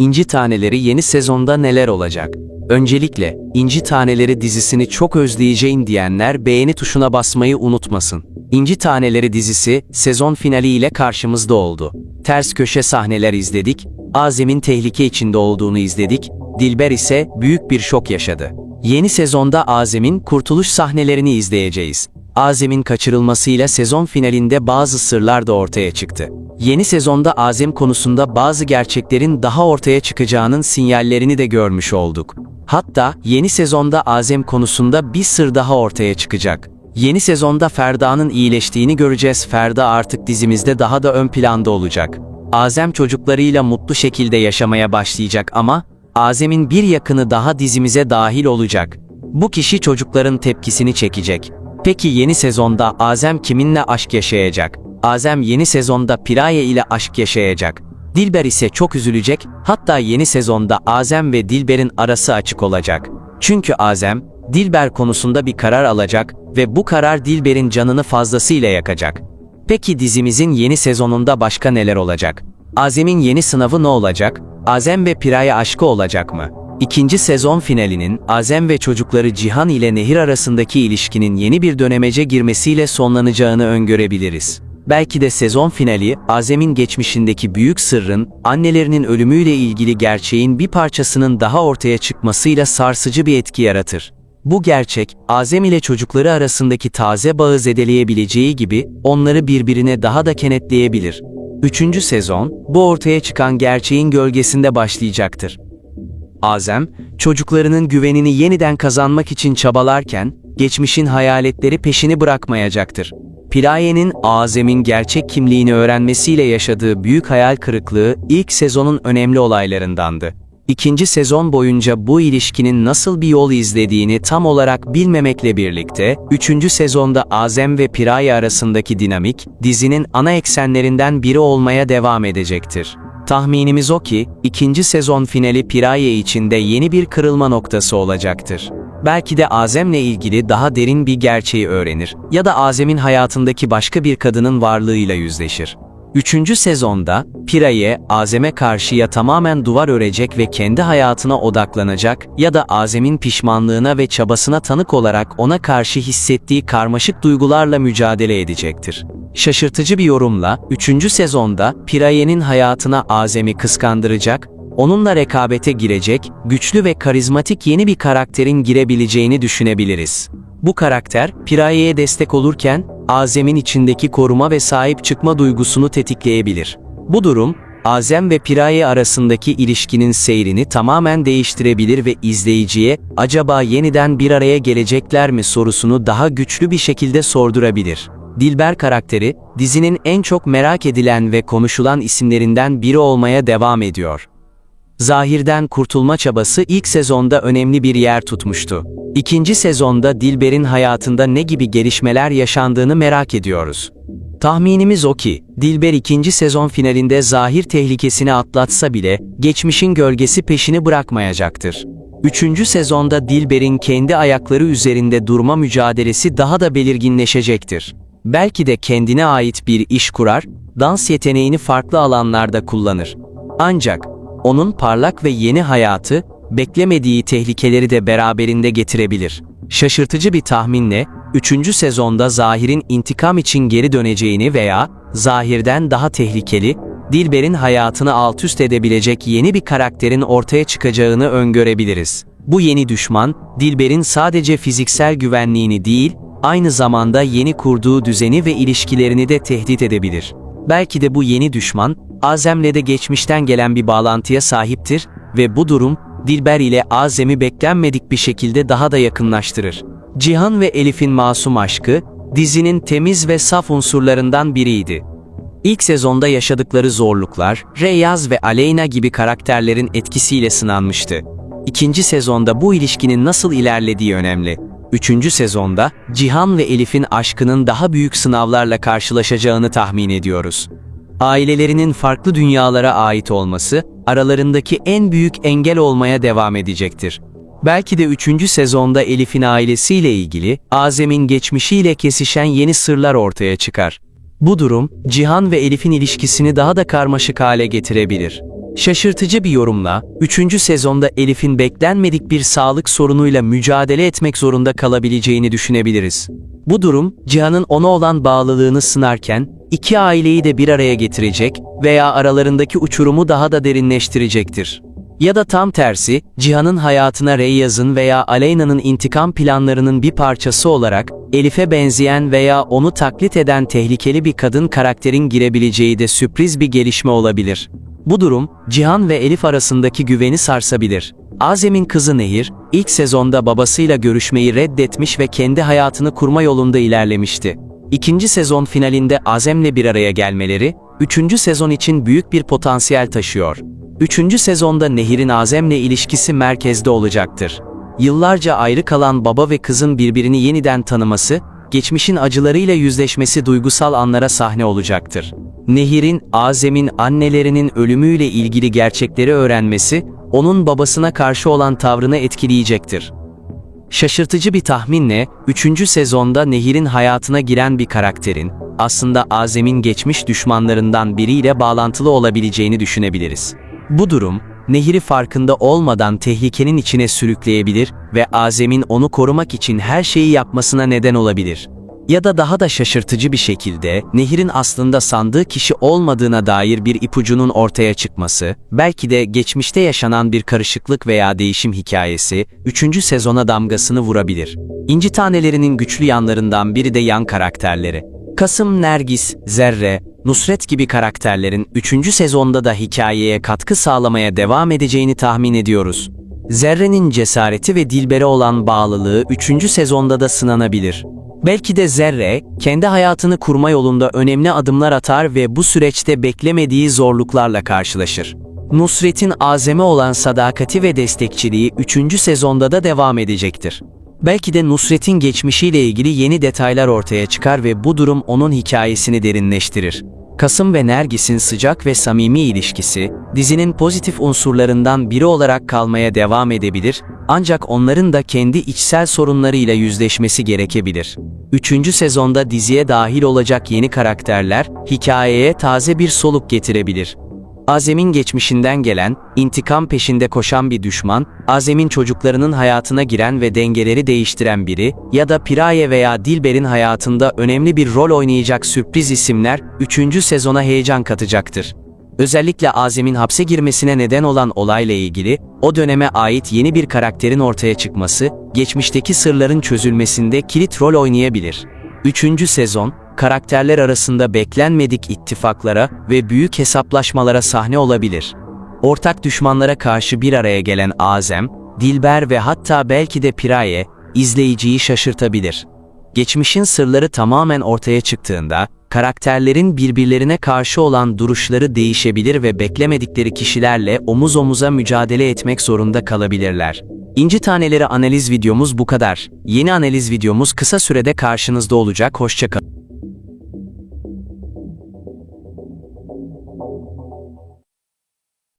İnci Taneleri yeni sezonda neler olacak? Öncelikle, İnci Taneleri dizisini çok özleyeceğim diyenler beğeni tuşuna basmayı unutmasın. İnci Taneleri dizisi sezon finali ile karşımızda oldu. Ters köşe sahneler izledik, Azem'in tehlike içinde olduğunu izledik, Dilber ise büyük bir şok yaşadı. Yeni sezonda Azem'in kurtuluş sahnelerini izleyeceğiz. Azem'in kaçırılmasıyla sezon finalinde bazı sırlar da ortaya çıktı. Yeni sezonda Azem konusunda bazı gerçeklerin daha ortaya çıkacağının sinyallerini de görmüş olduk. Hatta yeni sezonda Azem konusunda bir sır daha ortaya çıkacak. Yeni sezonda Ferda'nın iyileştiğini göreceğiz. Ferda artık dizimizde daha da ön planda olacak. Azem çocuklarıyla mutlu şekilde yaşamaya başlayacak ama Azem'in bir yakını daha dizimize dahil olacak. Bu kişi çocukların tepkisini çekecek. Peki yeni sezonda Azem kiminle aşk yaşayacak? Azem yeni sezonda Piraye ile aşk yaşayacak. Dilber ise çok üzülecek, hatta yeni sezonda Azem ve Dilber'in arası açık olacak. Çünkü Azem, Dilber konusunda bir karar alacak ve bu karar Dilber'in canını fazlasıyla yakacak. Peki dizimizin yeni sezonunda başka neler olacak? Azem'in yeni sınavı ne olacak? Azem ve Piraye aşkı olacak mı? İkinci sezon finalinin Azem ve çocukları Cihan ile Nehir arasındaki ilişkinin yeni bir dönemece girmesiyle sonlanacağını öngörebiliriz. Belki de sezon finali, Azem'in geçmişindeki büyük sırrın, annelerinin ölümüyle ilgili gerçeğin bir parçasının daha ortaya çıkmasıyla sarsıcı bir etki yaratır. Bu gerçek, Azem ile çocukları arasındaki taze bağı zedeleyebileceği gibi, onları birbirine daha da kenetleyebilir. Üçüncü sezon, bu ortaya çıkan gerçeğin gölgesinde başlayacaktır. Azem, çocuklarının güvenini yeniden kazanmak için çabalarken, geçmişin hayaletleri peşini bırakmayacaktır. Piraye'nin Azem'in gerçek kimliğini öğrenmesiyle yaşadığı büyük hayal kırıklığı ilk sezonun önemli olaylarındandı. İkinci sezon boyunca bu ilişkinin nasıl bir yol izlediğini tam olarak bilmemekle birlikte, üçüncü sezonda Azem ve Piraye arasındaki dinamik, dizinin ana eksenlerinden biri olmaya devam edecektir. Tahminimiz o ki, ikinci sezon finali Piraye içinde yeni bir kırılma noktası olacaktır. Belki de Azem'le ilgili daha derin bir gerçeği öğrenir ya da Azem'in hayatındaki başka bir kadının varlığıyla yüzleşir. Üçüncü sezonda, Piraye, Azem'e karşı ya tamamen duvar örecek ve kendi hayatına odaklanacak ya da Azem'in pişmanlığına ve çabasına tanık olarak ona karşı hissettiği karmaşık duygularla mücadele edecektir. Şaşırtıcı bir yorumla, üçüncü sezonda Piraye'nin hayatına Azem'i kıskandıracak, onunla rekabete girecek, güçlü ve karizmatik yeni bir karakterin girebileceğini düşünebiliriz. Bu karakter, Piraye'ye destek olurken, Azem'in içindeki koruma ve sahip çıkma duygusunu tetikleyebilir. Bu durum, Azem ve Piraye arasındaki ilişkinin seyrini tamamen değiştirebilir ve izleyiciye, acaba yeniden bir araya gelecekler mi sorusunu daha güçlü bir şekilde sordurabilir. Dilber karakteri, dizinin en çok merak edilen ve konuşulan isimlerinden biri olmaya devam ediyor. Zahir'den kurtulma çabası ilk sezonda önemli bir yer tutmuştu. İkinci sezonda Dilber'in hayatında ne gibi gelişmeler yaşandığını merak ediyoruz. Tahminimiz o ki, Dilber ikinci sezon finalinde Zahir tehlikesini atlatsa bile, geçmişin gölgesi peşini bırakmayacaktır. Üçüncü sezonda Dilber'in kendi ayakları üzerinde durma mücadelesi daha da belirginleşecektir. Belki de kendine ait bir iş kurar, dans yeteneğini farklı alanlarda kullanır. Ancak, onun parlak ve yeni hayatı, beklemediği tehlikeleri de beraberinde getirebilir. Şaşırtıcı bir tahminle, 3. sezonda Zahir'in intikam için geri döneceğini veya Zahir'den daha tehlikeli, Dilber'in hayatını alt üst edebilecek yeni bir karakterin ortaya çıkacağını öngörebiliriz. Bu yeni düşman, Dilber'in sadece fiziksel güvenliğini değil, aynı zamanda yeni kurduğu düzeni ve ilişkilerini de tehdit edebilir. Belki de bu yeni düşman, Azem'le de geçmişten gelen bir bağlantıya sahiptir ve bu durum, Dilber ile Azem'i beklenmedik bir şekilde daha da yakınlaştırır. Cihan ve Elif'in masum aşkı, dizinin temiz ve saf unsurlarından biriydi. İlk sezonda yaşadıkları zorluklar, Reyaz ve Aleyna gibi karakterlerin etkisiyle sınanmıştı. İkinci sezonda bu ilişkinin nasıl ilerlediği önemli. Üçüncü sezonda, Cihan ve Elif'in aşkının daha büyük sınavlarla karşılaşacağını tahmin ediyoruz. Ailelerinin farklı dünyalara ait olması, aralarındaki en büyük engel olmaya devam edecektir. Belki de 3. sezonda Elif'in ailesiyle ilgili, Azem'in geçmişiyle kesişen yeni sırlar ortaya çıkar. Bu durum, Cihan ve Elif'in ilişkisini daha da karmaşık hale getirebilir. Şaşırtıcı bir yorumla, 3. sezonda Elif'in beklenmedik bir sağlık sorunuyla mücadele etmek zorunda kalabileceğini düşünebiliriz. Bu durum, Cihan'ın ona olan bağlılığını sınarken, iki aileyi de bir araya getirecek veya aralarındaki uçurumu daha da derinleştirecektir. Ya da tam tersi, Cihan'ın hayatına Reyyaz'ın veya Aleyna'nın intikam planlarının bir parçası olarak, Elif'e benzeyen veya onu taklit eden tehlikeli bir kadın karakterin girebileceği de sürpriz bir gelişme olabilir. Bu durum, Cihan ve Elif arasındaki güveni sarsabilir. Azem'in kızı Nehir, ilk sezonda babasıyla görüşmeyi reddetmiş ve kendi hayatını kurma yolunda ilerlemişti. İkinci sezon finalinde Azem'le bir araya gelmeleri, üçüncü sezon için büyük bir potansiyel taşıyor. Üçüncü sezonda Nehir'in Azem'le ilişkisi merkezde olacaktır. Yıllarca ayrı kalan baba ve kızın birbirini yeniden tanıması, geçmişin acılarıyla yüzleşmesi duygusal anlara sahne olacaktır. Nehir'in, Azem'in annelerinin ölümüyle ilgili gerçekleri öğrenmesi, onun babasına karşı olan tavrını etkileyecektir. Şaşırtıcı bir tahminle, 3. sezonda Nehir'in hayatına giren bir karakterin, aslında Azem'in geçmiş düşmanlarından biriyle bağlantılı olabileceğini düşünebiliriz. Bu durum, Nehir'i farkında olmadan tehlikenin içine sürükleyebilir ve Azem'in onu korumak için her şeyi yapmasına neden olabilir. Ya da daha da şaşırtıcı bir şekilde, Nehir'in aslında sandığı kişi olmadığına dair bir ipucunun ortaya çıkması, belki de geçmişte yaşanan bir karışıklık veya değişim hikayesi, 3. sezona damgasını vurabilir. İnci tanelerinin güçlü yanlarından biri de yan karakterleri. Kasım, Nergis, Zerre, Nusret gibi karakterlerin 3. sezonda da hikayeye katkı sağlamaya devam edeceğini tahmin ediyoruz. Zerre'nin cesareti ve Dilber'e olan bağlılığı 3. sezonda da sınanabilir. Belki de Zerre, kendi hayatını kurma yolunda önemli adımlar atar ve bu süreçte beklemediği zorluklarla karşılaşır. Nusret'in azeme olan sadakati ve destekçiliği 3. sezonda da devam edecektir. Belki de Nusret'in geçmişiyle ilgili yeni detaylar ortaya çıkar ve bu durum onun hikayesini derinleştirir. Kasım ve Nergis'in sıcak ve samimi ilişkisi, dizinin pozitif unsurlarından biri olarak kalmaya devam edebilir, ancak onların da kendi içsel sorunlarıyla yüzleşmesi gerekebilir. Üçüncü sezonda diziye dahil olacak yeni karakterler, hikayeye taze bir soluk getirebilir. Azem'in geçmişinden gelen, intikam peşinde koşan bir düşman, Azem'in çocuklarının hayatına giren ve dengeleri değiştiren biri ya da Piraye veya Dilber'in hayatında önemli bir rol oynayacak sürpriz isimler 3. sezona heyecan katacaktır. Özellikle Azem'in hapse girmesine neden olan olayla ilgili, o döneme ait yeni bir karakterin ortaya çıkması, geçmişteki sırların çözülmesinde kilit rol oynayabilir. 3. sezon, karakterler arasında beklenmedik ittifaklara ve büyük hesaplaşmalara sahne olabilir. Ortak düşmanlara karşı bir araya gelen Azem, Dilber ve hatta belki de Piraye, izleyiciyi şaşırtabilir. Geçmişin sırları tamamen ortaya çıktığında, karakterlerin birbirlerine karşı olan duruşları değişebilir ve beklemedikleri kişilerle omuz omuza mücadele etmek zorunda kalabilirler. İnci taneleri analiz videomuz bu kadar. Yeni analiz videomuz kısa sürede karşınızda olacak. Hoşçakalın.